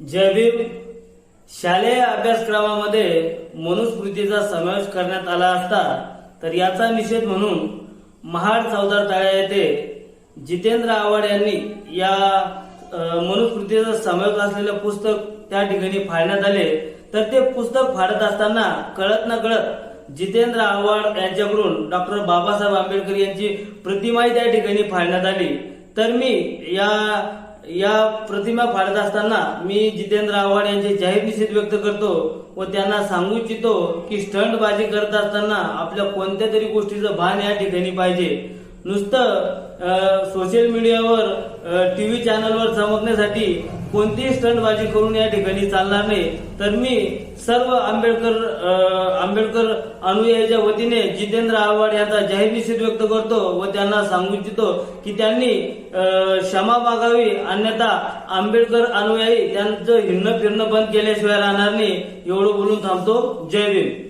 जय भीम शालेय अभ्यासक्रमामध्ये मनुस्मृतीचा समावेश करण्यात आला असता तर याचा निषेध म्हणून महाड चौदार तळ्या येथे जितेंद्र आव्हाड यांनी या मनुस्मृतीचा समावेश असलेलं पुस्तक त्या ठिकाणी फाडण्यात आले. तर ते पुस्तक फाडत असताना कळत न कळत जितेंद्र आव्हाड यांच्याकडून डॉक्टर बाबासाहेब आंबेडकर यांची प्रतिमाही त्या ठिकाणी फाडण्यात आली. तर मी या या प्रतिमा फाडत असताना मी जितेंद्र आव्हाड यांचे जाहीर निषेध व्यक्त करतो व त्यांना सांगू इच्छितो की स्टंटबाजी करत असताना आपल्या कोणत्या तरी गोष्टीचं भान या ठिकाणी पाहिजे. नुसतं सोशल मीडियावर टीव्ही चॅनलवर चमकण्यासाठी कोणतीही स्टंटबाजी करून या ठिकाणी चालणार नाही. तर मी सर्व आंबेडकर आंबेडकर अनुयायाच्या वतीने जितेंद्र आव्हाड यांचा जाहीर निषेध व्यक्त करतो व त्यांना सांगू इच्छितो की त्यांनी क्षमा मागावी अन्यथा आंबेडकर अनुयायी त्यांचं हिरणं फिरणं बंद केल्याशिवाय राहणार नाही. एवढं बोलून थांबतो. जय भीम.